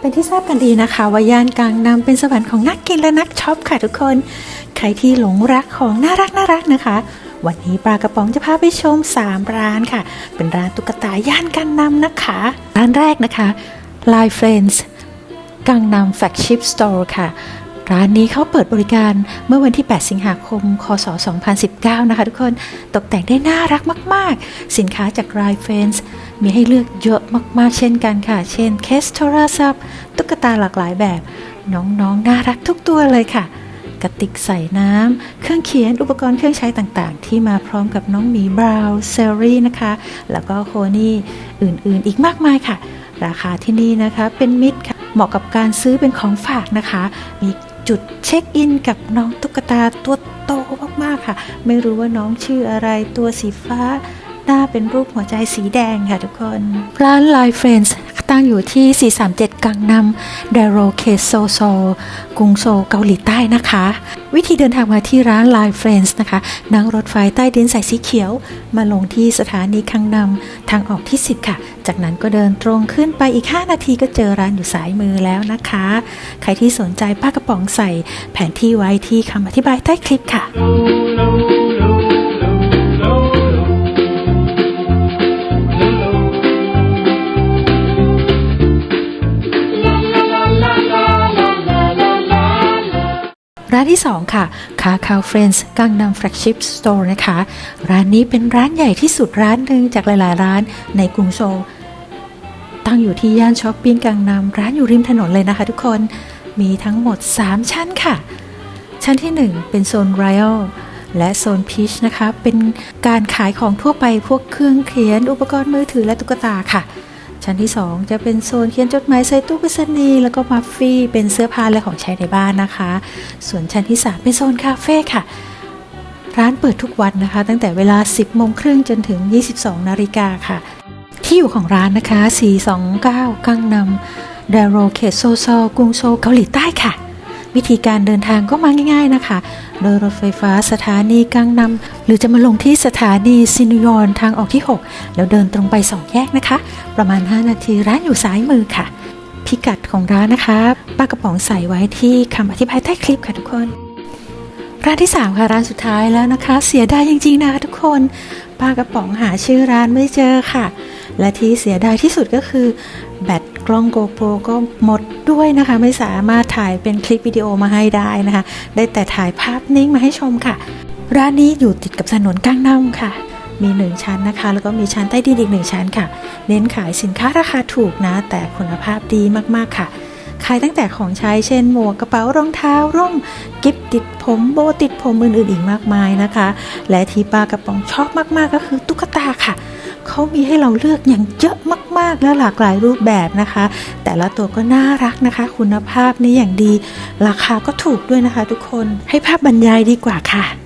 เป็นที่ทราบกันดีนะคะ ว่าย่านกลางนำเป็นสวรรค์ของนักกินและนักช็อปค่ะทุกคน ใครที่หลงรักของน่ารักน่ารักนะคะ วันนี้ปลากระป๋องจะพาไปชม 3 ร้านค่ะ เป็นร้านตุ๊กตาย่านกลางนำนะคะ ร้านแรกนะคะ Line Friends กังนำแฟกชิปสโตร์ค่ะ ร้านนี้เขาเปิดบริการเมื่อวันที่ 8 สิงหาคม คศ 2019 นะคะทุกคน ตกแต่งได้น่ารักมาก ๆ สินค้าจาก r i f r i e n d s มีให้เลือกเยอะมาก ๆ เช่นกันค่ะ เช่นเคสโทรศัพท์ ตุ๊กตาหลากหลายแบบ น้องๆนน่ารักทุกตัวเลยค่ะ กระติกใส่น้ำ เครื่องเขียน อุปกรณ์เครื่องใช้ต่าง ๆ ที่มาพร้อมกับน้องหมีบราวน์เซอรี่นะคะ แล้วก็โคนี่อื่น ๆ อีกมากมายค่ะ ราคาที่นี่นะคะ เป็นมิตรค่ะเหมาะกับการซื้อเป็นของฝากนะคะ มี จุดเช็คอินกับน้องตุ๊กตาตัวโตมากๆค่ะ ไม่รู้ว่าน้องชื่ออะไรตัวสีฟ้า หน้าเป็นรูปหัวใจสีแดงค่ะทุกคน ร้าน Line Friends ตั้งอยู่ที่ 437 กังนำเดโรเคโซโซ กรุงโซลเกาหลีใต้นะคะ วิธีเดินทางมาที่ร้าน Line Friends นะคะ นั่งรถไฟใต้ดินสายสีเขียว มาลงที่สถานีคังนำทางออกที่ 10 ค่ะ จากนั้นก็เดินตรงขึ้นไปอีก 5 นาทีก็เจอร้านอยู่สายมือแล้วนะคะ ใครที่สนใจป้ากระป๋องใส่แผนที่ไว้ที่คำอธิบายใต้คลิปค่ะ ร้านที่ 2 ค่ะคาคาวเฟรนส์กังนำแฟลกชิพสโตร์นะคะ ร้านนี้เป็นร้านใหญ่ที่สุดร้านหนึ่งจากหลาย ๆ ร้านในกรุงโซลตั้งอยู่ที่ย่านช้อปปิ้งกังนำร้านอยู่ริมถนนเลยนะคะทุกคนมีทั้งหมด 3 ชั้นค่ะ ชั้นที่ 1 เป็นโซน Royal และโซน Peach นะคะ เป็นการขายของทั่วไปพวกเครื่องเขียน อุปกรณ์มือถือและตุ๊กตาค่ะ ชั้นที่ 2 จะเป็นโซนเขียนจดหมายใส่ตู้ไปรษณีย์แล้วก็มัฟฟี่เป็นเสื้อผ้าและของใช้ในบ้านนะคะ ส่วนชั้นที่ 3 เป็นโซนคาเฟ่ค่ะ ร้านเปิดทุกวันนะคะ ตั้งแต่เวลา 10โมงครึ่งจนถึง 22นาฬิกาค่ะ ที่อยู่ของร้านนะคะ 429 กังนำดโรเคโซโซกรุงโซเกาหลีใต้ค่ะ วิธีการเดินทางก็มาง่าย ๆนะคะ โดยรถไฟฟ้าสถานีกังนำหรือจะมาลงที่สถานีซินุยอนทางออกที่ 6 แล้วเดินตรงไป 2 แยกนะคะ ประมาณ 5 นาทีร้านอยู่ซ้ายมือค่ะ พิกัดของร้านนะคะป้ากระป๋องใส่ไว้ที่คำอธิบายใต้คลิปค่ะทุกคนร้านที่ 3 ค่ะ ร้านสุดท้ายแล้วนะคะ เสียดายจริง ๆ นะคะทุกคนป้ากระป๋องหาชื่อร้านไม่เจอค่ะ และที่เสียดายที่สุดก็คือ แบตกล้อง GoPro ก็หมดด้วยนะคะ ไม่สามารถถ่ายเป็นคลิปวิดีโอมาให้ได้นะคะ ได้แต่ถ่ายภาพนิ่งมาให้ชมค่ะ ร้านนี้อยู่ติดกับถนนก้างน้ำค่ะมีหนึ่งชั้นนะคะ แล้วก็มีชั้นใต้ดินอีกหนึ่งชั้นค่ะ เน้นขายสินค้าราคาถูกนะ แต่คุณภาพดีมากๆค่ะ ขายตั้งแต่ของใช้เช่นหมวกกระเป๋ารองเท้าร่มกิฟติดผมโบติดผมอื่นๆอีกมากมายนะคะ และที่ปลากระป๋องชอบมากๆก็คือตุ๊กตาค่ะเขามีให้เราเลือกอย่างเยอะมาก ๆ และหลากหลายรูปแบบนะคะ แต่ละตัวก็น่ารักนะคะ คุณภาพนี่อย่างดี ราคาก็ถูกด้วยนะคะ ทุกคนให้ภาพบรรยายดีกว่าค่ะ